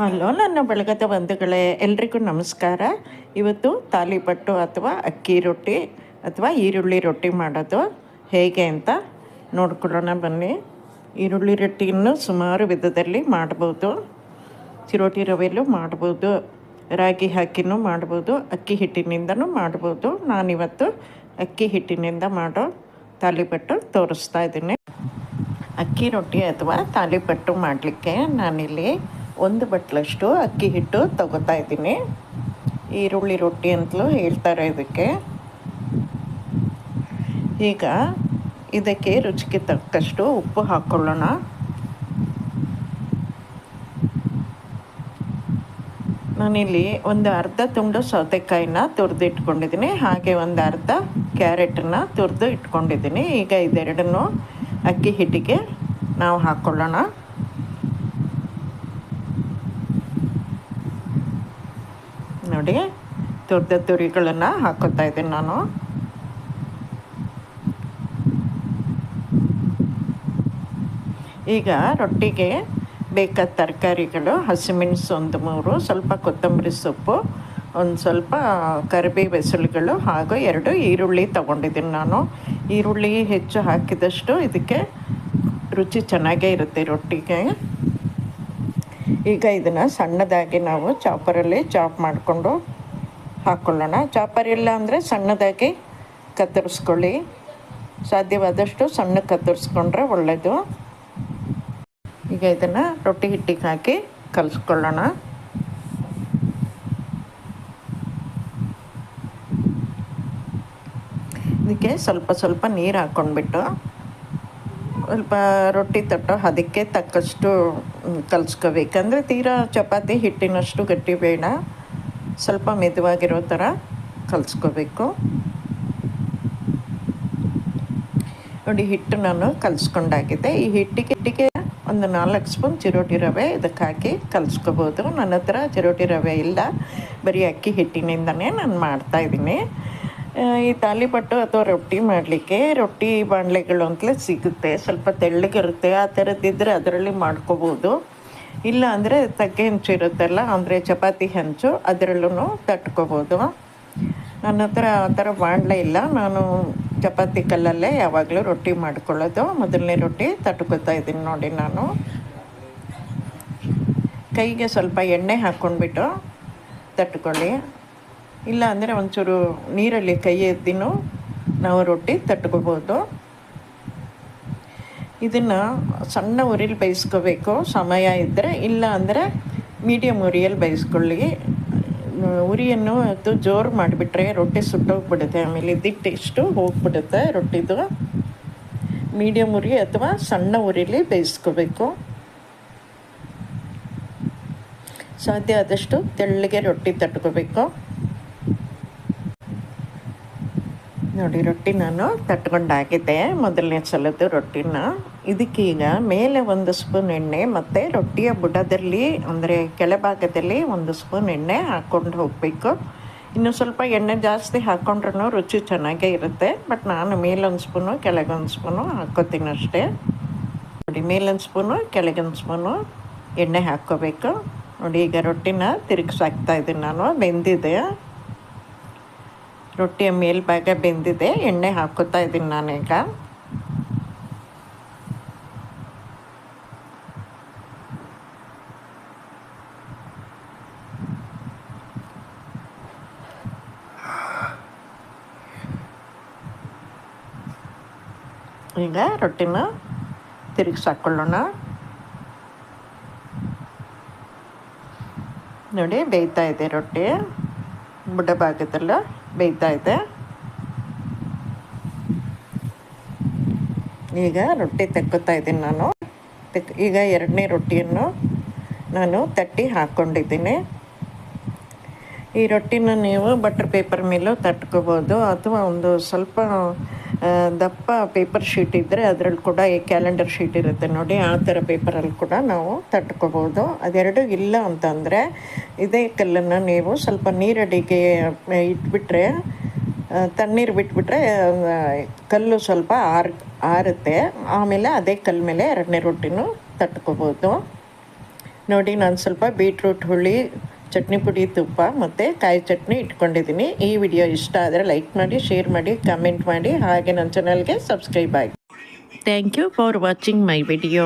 Hello, ನನ್ನ ಬೆಳಗದ ಬಂಧುಗಳೇ, ಎಲ್ರಿಗೂ ನಮಸ್ಕಾರ. ಇವತ್ತು ತಾಲಿಪಟ್ಟು ಅಥವಾ ಅಕ್ಕಿ ರೊಟ್ಟಿ ಅಥವಾ ಈರುಳ್ಳಿ ರೊಟ್ಟಿ ಮಾಡೋದು ಹೇಗೆ ಅಂತ ನೋಡ್ಕೊಳ್ಳೋಣ ಬನ್ನಿ. ಈರುಳ್ಳಿ ರೊಟ್ಟಿಯನ್ನು ಸುಮಾರು ವಿಧದಲ್ಲಿ ಮಾಡ್ಬೋದು. ಚಿರೋಟಿ ರವೆಯಲ್ಲೂ ಮಾಡ್ಬೋದು, ರಾಗಿ ಹಾಕಿನೂ ಮಾಡ್ಬೋದು, ಅಕ್ಕಿ ಹಿಟ್ಟಿನಿಂದನೂ ಮಾಡ್ಬೋದು. ನಾನಿವತ್ತು ಅಕ್ಕಿ ಹಿಟ್ಟಿನಿಂದ ಮಾಡೋ ತಾಲಿಪಟ್ಟು ತೋರಿಸ್ತಾ ಇದ್ದೀನಿ. ಅಕ್ಕಿ ರೊಟ್ಟಿ ಅಥವಾ ತಾಲಿಪಟ್ಟು ಮಾಡಲಿಕ್ಕೆ ನಾನಿಲ್ಲಿ ಒಂದು ಬಟ್ಲಷ್ಟು ಅಕ್ಕಿ ಹಿಟ್ಟು ತಗೋತಾ ಇದ್ದೀನಿ. ಈರುಳ್ಳಿ ರೊಟ್ಟಿ ಅಂತಲೂ ಹೇಳ್ತಾರೆ ಇದಕ್ಕೆ. ಈಗ ಇದಕ್ಕೆ ರುಚಿಗೆ ತಕ್ಕಷ್ಟು ಉಪ್ಪು ಹಾಕ್ಕೊಳ್ಳೋಣ ನಾನಿಲ್ಲಿ ಒಂದು ಅರ್ಧ ತುಂಡು ಸೌತೆಕಾಯಿನ ತುರಿದು ಇಟ್ಕೊಂಡಿದ್ದೀನಿ ಹಾಗೆ ಒಂದು ಅರ್ಧ ಕ್ಯಾರೆಟನ್ನು ತುರಿದು ಇಟ್ಕೊಂಡಿದ್ದೀನಿ. ಈಗ ಇದೆರಡನ್ನು ಅಕ್ಕಿ ಹಿಟ್ಟಿಗೆ ನಾವು ಹಾಕ್ಕೊಳ್ಳೋಣ ನೋಡಿ. ತುರಿದ ತುರಿಗಳನ್ನು ಹಾಕೋತಾ ಇದ್ದೀನಿ ನಾನು. ಈಗ ರೊಟ್ಟಿಗೆ ಬೇಕಾದ ತರಕಾರಿಗಳು, ಹಸಿಮೆಣಸು ಒಂದು ಮೂರು, ಸ್ವಲ್ಪ ಕೊತ್ತಂಬರಿ ಸೊಪ್ಪು, ಒಂದು ಸ್ವಲ್ಪ ಕರಿಬೇವು ಬೆಸಳುಗಳು ಹಾಗೂ ಎರಡು ಈರುಳ್ಳಿ ತೊಗೊಂಡಿದ್ದೀನಿ ನಾನು. ಈರುಳ್ಳಿ ಹೆಚ್ಚು ಹಾಕಿದಷ್ಟು ಇದಕ್ಕೆ ರುಚಿ ಚೆನ್ನಾಗೇ ಇರುತ್ತೆ ರೊಟ್ಟಿಗೆ. ಈಗ ಇದನ್ನು ಸಣ್ಣದಾಗಿ ನಾವು ಚಾಪರಲ್ಲಿ ಚಾಪ್ ಮಾಡಿಕೊಂಡು ಹಾಕ್ಕೊಳ್ಳೋಣ ಚಾಪರ್ ಇಲ್ಲ ಅಂದರೆ ಸಣ್ಣದಾಗಿ ಕತ್ತರಿಸ್ಕೊಳ್ಳಿ. ಸಾಧ್ಯವಾದಷ್ಟು ಸಣ್ಣ ಕತ್ತರಿಸ್ಕೊಂಡ್ರೆ ಒಳ್ಳೆಯದು ಈಗ ಇದನ್ನು ರೊಟ್ಟಿ ಹಿಟ್ಟಿಗೆ ಹಾಕಿ ಕಲಿಸ್ಕೊಳ್ಳೋಣ. ಇದಕ್ಕೆ ಸ್ವಲ್ಪ ಸ್ವಲ್ಪ ನೀರು ಹಾಕ್ಕೊಂಡ್ಬಿಟ್ಟು ಸ್ವಲ್ಪ ರೊಟ್ಟಿ ತಟ್ಟೋ ಅದಕ್ಕೆ ತಕ್ಕಷ್ಟು ಕಲಿಸ್ಕೋಬೇಕಂದ್ರೆ ತೀರಾ ಚಪಾತಿ ಹಿಟ್ಟಿನಷ್ಟು ಗಟ್ಟಿ ಬೇಡ. ಸ್ವಲ್ಪ ಮೆದುವಾಗಿರೋ ಥರ ಕಲಿಸ್ಕೋಬೇಕು. ನೋಡಿ, ಹಿಟ್ಟು ನಾನು ಕಲಿಸ್ಕೊಂಡಾಗಿದೆ. ಈ ಹಿಟ್ಟಿಗೆ ಹಿಟ್ಟಿಗೆ ಒಂದು ನಾಲ್ಕು ಸ್ಪೂನ್ ಚಿರೋಟಿ ರವೆ ಇದಕ್ಕೆ ಹಾಕಿ ಕಲಿಸ್ಕೋಬೋದು. ನನ್ನ ಹತ್ರ ಚಿರೋಟಿ ರವೆ ಇಲ್ಲ. ಬರೀ ಅಕ್ಕಿ ಹಿಟ್ಟಿನಿಂದನೇ ನಾನು ಮಾಡ್ತಾಯಿದ್ದೀನಿ ಈ ತಾಲಿಪಟ್ಟು ಅಥವಾ ರೊಟ್ಟಿ ಮಾಡಲಿಕ್ಕೆ ರೊಟ್ಟಿ ಬಾಣಲೆಗಳು ಅಂತಲೇ ಸಿಗುತ್ತೆ. ಸ್ವಲ್ಪ ತೆಳ್ಳಗಿರುತ್ತೆ. ಆ ಥರದ್ದಿದ್ದರೆ ಅದರಲ್ಲಿ ಮಾಡ್ಕೋಬೋದು. ಇಲ್ಲ ಅಂದರೆ ತಗ್ಗೆ ಹೆಂಚು ಇರುತ್ತಲ್ಲ, ಅಂದರೆ ಚಪಾತಿ ಹೆಂಚು ಅದರಲ್ಲೂ ತಟ್ಕೋಬೋದು. ನನ್ನ ಹತ್ರ ಆ ಥರ ಬಾಣಲೆ ಇಲ್ಲ. ನಾನು ಚಪಾತಿ ಕಲ್ಲಲ್ಲೇ ಯಾವಾಗಲೂ ರೊಟ್ಟಿ ಮಾಡ್ಕೊಳ್ಳೋದು. ಮೊದಲನೇ ರೊಟ್ಟಿ ತಟ್ಕೋತಾ ಇದ್ದೀನಿ ನೋಡಿ ನಾನು. ಕೈಗೆ ಸ್ವಲ್ಪ ಎಣ್ಣೆ ಹಾಕ್ಕೊಂಡ್ಬಿಟ್ಟು ತಟ್ಕೊಳ್ಳಿ. ಇಲ್ಲ ಅಂದರೆ ಒಂಚೂರು ನೀರಲ್ಲಿ ಕೈ ಎದ್ದಿನೂ ನಾವು ರೊಟ್ಟಿ ತಟ್ಕೋಬೋದು. ಇದನ್ನು ಸಣ್ಣ ಉರಿಲಿ ಬೇಯಿಸ್ಕೋಬೇಕು. ಸಮಯ ಇದ್ದರೆ ಇಲ್ಲ ಅಂದರೆ ಮೀಡಿಯಮ್ ಉರಿಯಲ್ಲಿ ಬೇಯಿಸ್ಕೊಳ್ಳಿ. ಉರಿಯನ್ನು ಅದು ಜೋರು ಮಾಡಿಬಿಟ್ರೆ ರೊಟ್ಟಿ ಸುಟ್ಟೋಗ್ಬಿಡುತ್ತೆ. ಆಮೇಲೆ ಇದ್ದಿಟ್ಟು ಟೇಸ್ಟು ಹೋಗ್ಬಿಡುತ್ತೆ ರೊಟ್ಟಿದು. ಮೀಡಿಯಮ್ ಉರಿ ಅಥವಾ ಸಣ್ಣ ಉರಿಲಿ ಬೇಯಿಸ್ಕೋಬೇಕು. ಸಾಧ್ಯ ಆದಷ್ಟು ತೆಳ್ಳಗೆ ರೊಟ್ಟಿ ತಟ್ಕೋಬೇಕು. ನೋಡಿ, ರೊಟ್ಟಿ ನಾನು ತಟ್ಕೊಂಡಾಗಿದ್ದೆ ಮೊದಲನೇ ಸಲದ್ದು ರೊಟ್ಟಿನ. ಇದಕ್ಕೀಗ ಮೇಲೆ ಒಂದು ಸ್ಪೂನ್ ಎಣ್ಣೆ ಮತ್ತು ರೊಟ್ಟಿಯ ಬುಡದಲ್ಲಿ, ಅಂದರೆ ಕೆಳಭಾಗದಲ್ಲಿ ಒಂದು ಸ್ಪೂನ್ ಎಣ್ಣೆ ಹಾಕ್ಕೊಂಡು ಹೋಗಬೇಕು. ಇನ್ನು ಸ್ವಲ್ಪ ಎಣ್ಣೆ ಜಾಸ್ತಿ ಹಾಕ್ಕೊಂಡ್ರೂ ರುಚಿ ಚೆನ್ನಾಗೇ ಇರುತ್ತೆ. ಬಟ್ ನಾನು ಮೇಲೊಂದು ಸ್ಪೂನು, ಕೆಳಗೊಂದು ಸ್ಪೂನು ಹಾಕ್ಕೋತೀನಿ ಅಷ್ಟೇ. ನೋಡಿ, ಮೇಲೊಂದು ಸ್ಪೂನು, ಕೆಳಗೊಂದು ಸ್ಪೂನು ಎಣ್ಣೆ ಹಾಕ್ಕೋಬೇಕು. ನೋಡಿ, ಈಗ ರೊಟ್ಟಿನ ತಿರುಗಿಸಾಕ್ತಾ ಇದ್ದೀನಿ ನಾನು. ಬೆಂದಿದೆ. ರೊಟ್ಟಿಯ ಮೇಲ್ಭಾಗ ಬೆಂದಿದೆ, ಎಣ್ಣೆ ಹಾಕೋತಾ ಇದ್ದೀನಿ ನಾನೀಗ. ಈಗ ರೊಟ್ಟಿನ ತಿರುಗಿಸಾಕೊಳ್ಳೋಣ ನೋಡಿ, ಬೇಯ್ತಾ ಇದೆ ರೊಟ್ಟಿ ಬುಡ ಭಾಗದಲ್ಲ ಬೇಯ್ತಾ ಇದೆ ಈಗ ರೊಟ್ಟಿ ತೆಕ್ಕುತ್ತಾ ಇದ್ದೀನಿ ನಾನು. ಈಗ ಎರಡನೇ ರೊಟ್ಟಿಯನ್ನು ನಾನು ತಟ್ಟಿ ಹಾಕ್ಕೊಂಡಿದ್ದೀನಿ ಈ ರೊಟ್ಟಿನ ನೀವು ಬಟರ್ ಪೇಪರ್ ಮೇಲೂ ತಟ್ಕೋಬೋದು. ಅಥವಾ ಒಂದು ಸ್ವಲ್ಪ ದಪ್ಪ ಪೇಪರ್ ಶೀಟ್ ಇದ್ದರೆ ಅದರಲ್ಲಿ ಕೂಡ ಈ ಕ್ಯಾಲೆಂಡರ್ ಶೀಟ್ ಇರುತ್ತೆ ನೋಡಿ, ಆ ಥರ ಪೇಪರಲ್ಲಿ ಕೂಡ ನಾವು ತಟ್ಕೋಬೋದು. ಅದೆರಡು ಇಲ್ಲ ಅಂತಂದರೆ, ಇದೇ ಕಲ್ಲನ್ನು ನೀವು ಸ್ವಲ್ಪ ನೀರಡಿಗೆ ಇಟ್ಬಿಟ್ರೆ ತಣ್ಣೀರು ಬಿಟ್ಬಿಟ್ರೆ ಕಲ್ಲು ಸ್ವಲ್ಪ ಆರ್, ಆರುತ್ತೆ. ಆಮೇಲೆ ಅದೇ ಕಲ್ಲು ಮೇಲೆ ಎರಡನೇ ರೊಟ್ಟಿನೂ ತಟ್ಕೋಬೋದು. ನೋಡಿ, ನಾನು ಸ್ವಲ್ಪ ಬೀಟ್ರೂಟ್ ಹುಳಿ ಚಟ್ನಿ ಪುಡಿ, ತುಪ್ಪ ಮತ್ತು ಕಾಯಿ ಚಟ್ನಿ ಇಟ್ಕೊಂಡಿದ್ದೀನಿ. ಈ ವಿಡಿಯೋ ಇಷ್ಟ ಆದರೆ ಲೈಕ್ ಮಾಡಿ, ಶೇರ್ ಮಾಡಿ, ಕಮೆಂಟ್ ಮಾಡಿ. ಹಾಗೆ ನನ್ನ ಚಾನಲ್ಗೆ ಸಬ್ಸ್ಕ್ರೈಬ್ ಆಗಿ. Thank you for watching my video